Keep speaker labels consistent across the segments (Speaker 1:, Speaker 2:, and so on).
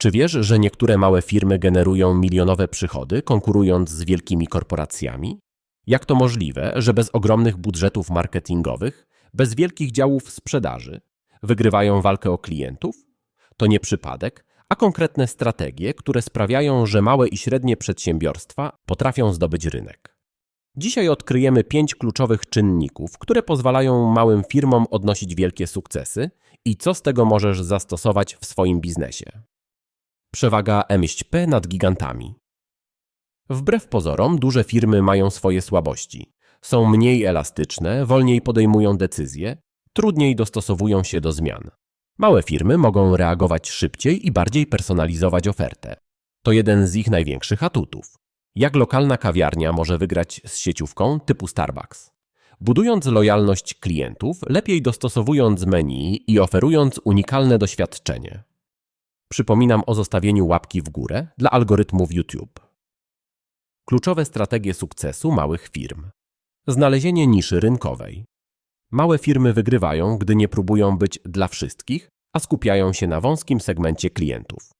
Speaker 1: Czy wiesz, że niektóre małe firmy generują milionowe przychody, konkurując z wielkimi korporacjami? Jak to możliwe, że bez ogromnych budżetów marketingowych, bez wielkich działów sprzedaży, wygrywają walkę o klientów? To nie przypadek, a konkretne strategie, które sprawiają, że małe i średnie przedsiębiorstwa potrafią zdobyć rynek. Dzisiaj odkryjemy pięć kluczowych czynników, które pozwalają małym firmom odnosić wielkie sukcesy i co z tego możesz zastosować w swoim biznesie. Przewaga MŚP nad gigantami. Wbrew pozorom, duże firmy mają swoje słabości. Są mniej elastyczne, wolniej podejmują decyzje, trudniej dostosowują się do zmian. Małe firmy mogą reagować szybciej i bardziej personalizować ofertę. To jeden z ich największych atutów. Jak lokalna kawiarnia może wygrać z sieciówką typu Starbucks? Budując lojalność klientów, lepiej dostosowując menu i oferując unikalne doświadczenie. Przypominam o zostawieniu łapki w górę dla algorytmów YouTube. Kluczowe strategie sukcesu małych firm. Znalezienie niszy rynkowej. Małe firmy wygrywają, gdy nie próbują być dla wszystkich, a skupiają się na wąskim segmencie klientów.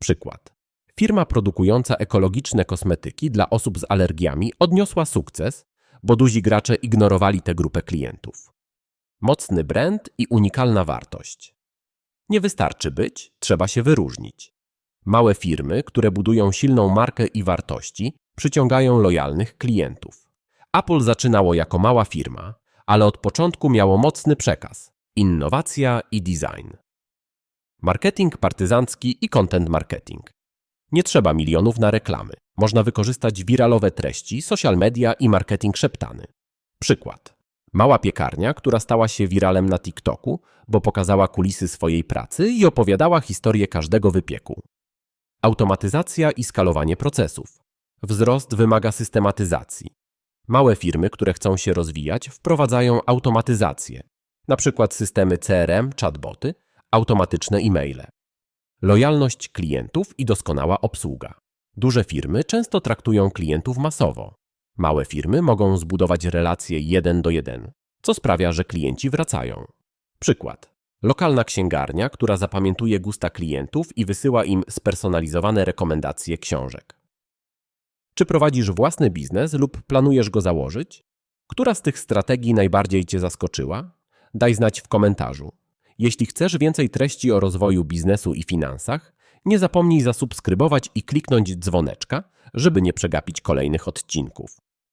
Speaker 1: Przykład. Firma produkująca ekologiczne kosmetyki dla osób z alergiami odniosła sukces, bo duzi gracze ignorowali tę grupę klientów. Mocny brand i unikalna wartość. Nie wystarczy być, trzeba się wyróżnić. Małe firmy, które budują silną markę i wartości, przyciągają lojalnych klientów. Apple zaczynało jako mała firma, ale od początku miało mocny przekaz innowacja i design. Marketing partyzancki i content marketing. Nie trzeba milionów na reklamy. Można wykorzystać wiralowe treści, social media i marketing szeptany. Przykład. Mała piekarnia, która stała się wiralem na TikToku, bo pokazała kulisy swojej pracy i opowiadała historię każdego wypieku. Automatyzacja i skalowanie procesów. Wzrost wymaga systematyzacji. Małe firmy, które chcą się rozwijać, wprowadzają automatyzację, np. systemy CRM, chatboty, automatyczne e-maile. Lojalność klientów i doskonała obsługa. Duże firmy często traktują klientów masowo. Małe firmy mogą zbudować relacje jeden do jeden, co sprawia, że klienci wracają. Przykład. Lokalna księgarnia, która zapamiętuje gusta klientów i wysyła im spersonalizowane rekomendacje książek. Czy prowadzisz własny biznes lub planujesz go założyć? Która z tych strategii najbardziej Cię zaskoczyła? Daj znać w komentarzu. Jeśli chcesz więcej treści o rozwoju biznesu i finansach, nie zapomnij zasubskrybować i kliknąć dzwoneczka, żeby nie przegapić kolejnych odcinków.